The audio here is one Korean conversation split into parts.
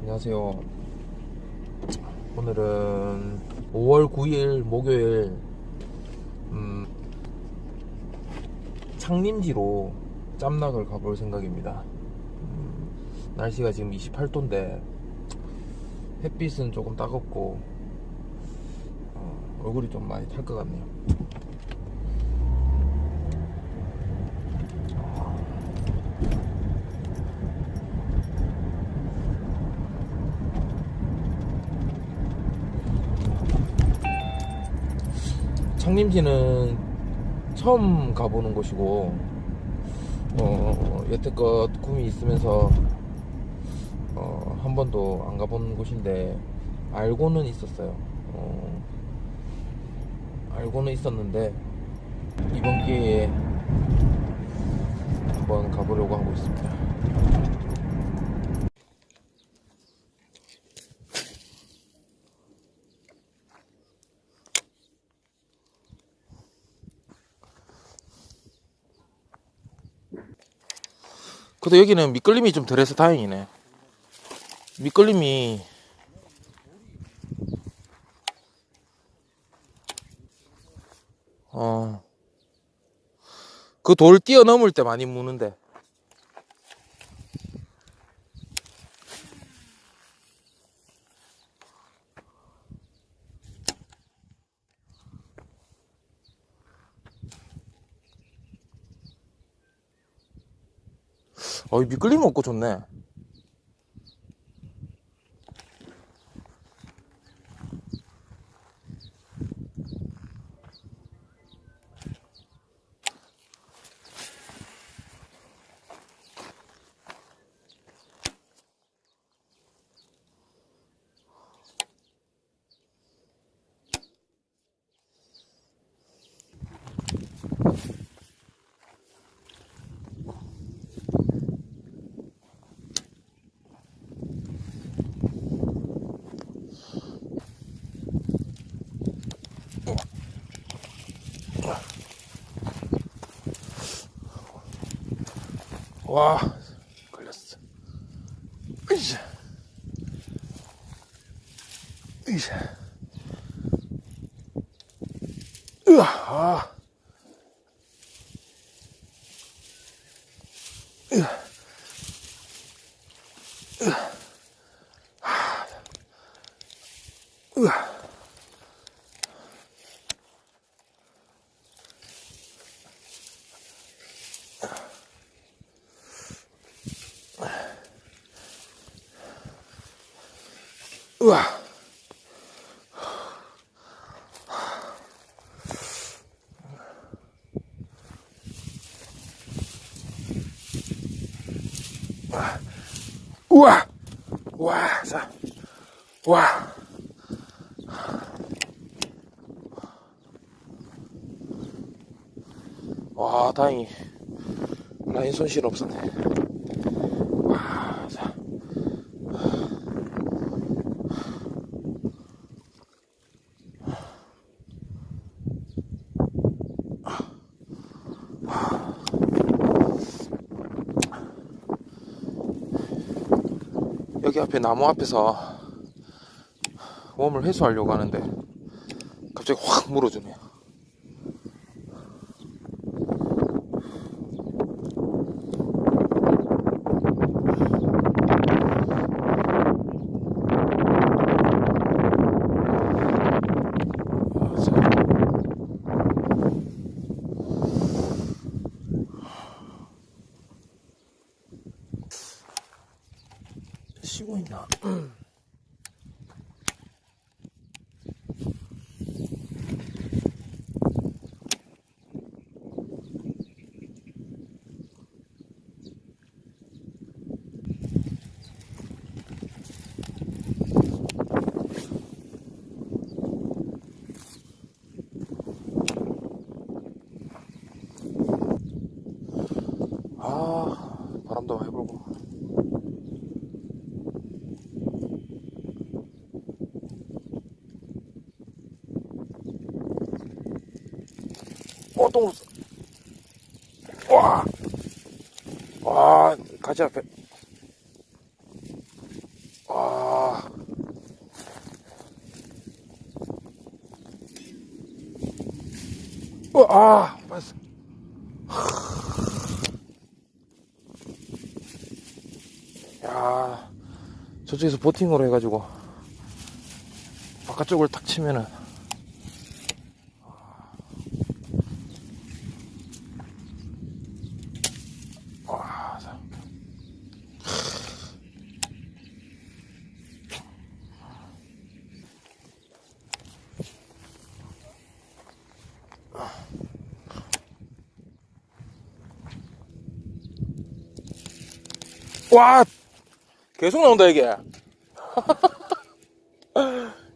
안녕하세요. 오늘은 5월 9일 목요일 음, 창림지로 짬낙을 가볼 생각입니다. 음, 날씨가 지금 28도인데 햇빛은 조금 따갑고 어, 얼굴이 좀 많이 탈 것 같네요. 창림지는 처음 가보는 곳이고 어, 여태껏 꿈이 있으면서 어, 한 번도 안 가본 곳인데 알고는 있었어요. 어, 알고는 있었는데 이번 기회에 한번 가보려고 하고 있습니다. 근데 여기는 미끌림이 좀 덜해서 다행이네. 미끌림이 어. 그 돌 뛰어넘을 때 많이 무는데. 어, 이 미끌림 없고 좋네. 와, 걸렸어. 으쌰. 으쌰. 으아, 아. 으아. 으아. 아. 으아. 으아. 우와! 와, 자, 와. 와, 다행히 라인 손실 없었네. 여기 앞에 나무 앞에서 웜을 해소하려고 하는데 갑자기 확 물어주네요. 쉬고 있나? 아, 바람도 많이 불고. 어, 똥 묻었어. 와! 와, 가지 앞에. 와. 와, 아, 맞어. 야, 저쪽에서 보팅으로 해가지고 바깥쪽을 탁 치면은 와, 계속 나온다 이게.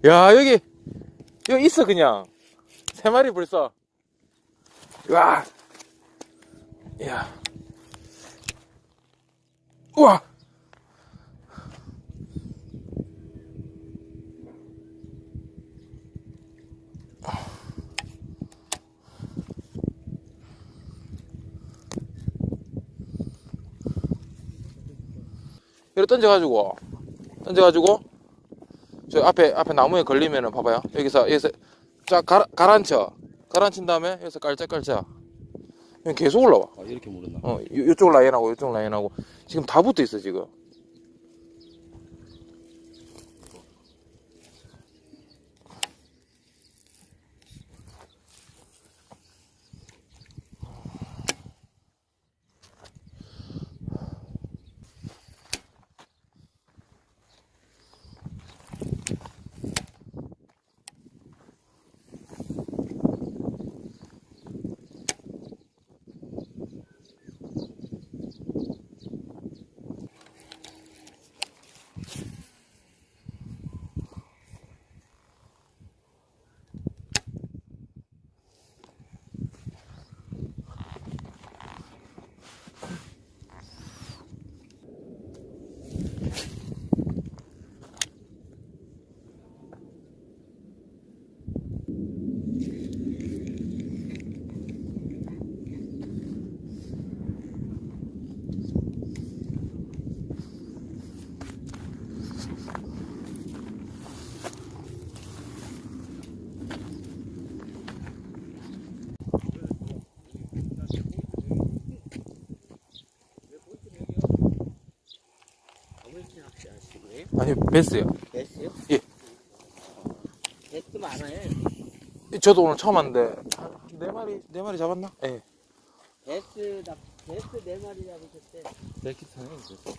야 여기 여기 있어 그냥 세 마리 벌써. 와, 야, 우와. 이렇게 던져가지고 던져가지고 저 앞에 앞에 나무에 걸리면은 봐봐요. 여기서 여기서 자 가라, 가라앉혀. 가라앉힌 다음에 여기서 깔짝깔짝 계속 올라와. 아, 이렇게 물었나? 어 요, 요쪽 라인하고 요쪽 라인하고. 지금 다 붙어 있어 지금 아니 베스요 됐어요? 예. 됐도 많아요. 저도 오늘 처음 왔는데 한 네 마리 네 마리 잡았나? 예. 베스 나 베스 네 마리 잡으셨대. 이렇게 타네 그래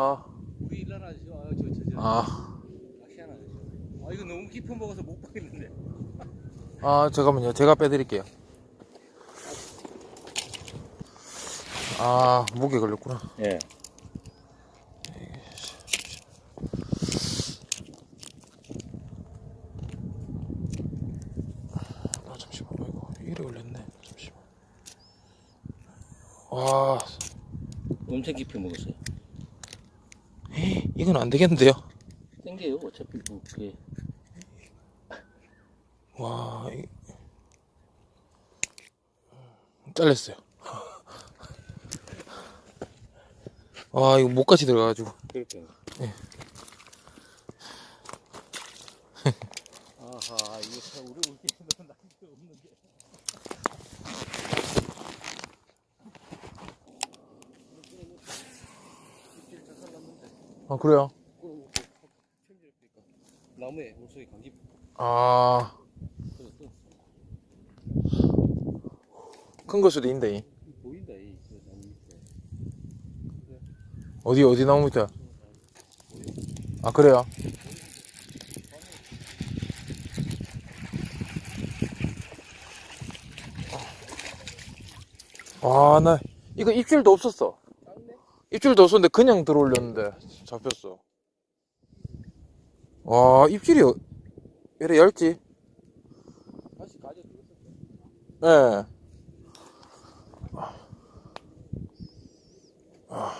아, 우리 일날 아저씨 아, 저, 저, 저, 아, 낚시하는 아저씨 아 이거 너무 깊은 먹어서 못 보겠는데 아, 잠깐만요. 제가 빼드릴게요. 아, 목에 걸렸구나. 예 아, 잠시만. 이거 이래 걸렸네. 잠시만. 와, 엄청 깊이 먹었어요 에 이, 이건 안 되겠는데요? 땡겨요 어차피 뭐 그게 와, 이... 잘렸어요. 아 이거 목까지 들어가가지고 그렇게. 예. 아하, 이거 참 우리 우리 너무 난게 없는데. 입질 잘 살랐는데. 아 그래요? 나무에 물속에 감기 아. 큰 걸 수도 있는데 이. 보인다 이그 나무 밑에. 어디 어디 나무 밑에 아 그래요? 아 나 이거 입질도 없었어 입질도 없었는데 그냥 들어올렸는데 잡혔어 와 입질이 어- 왜 이래 얇지? 예. 아.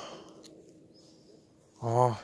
아.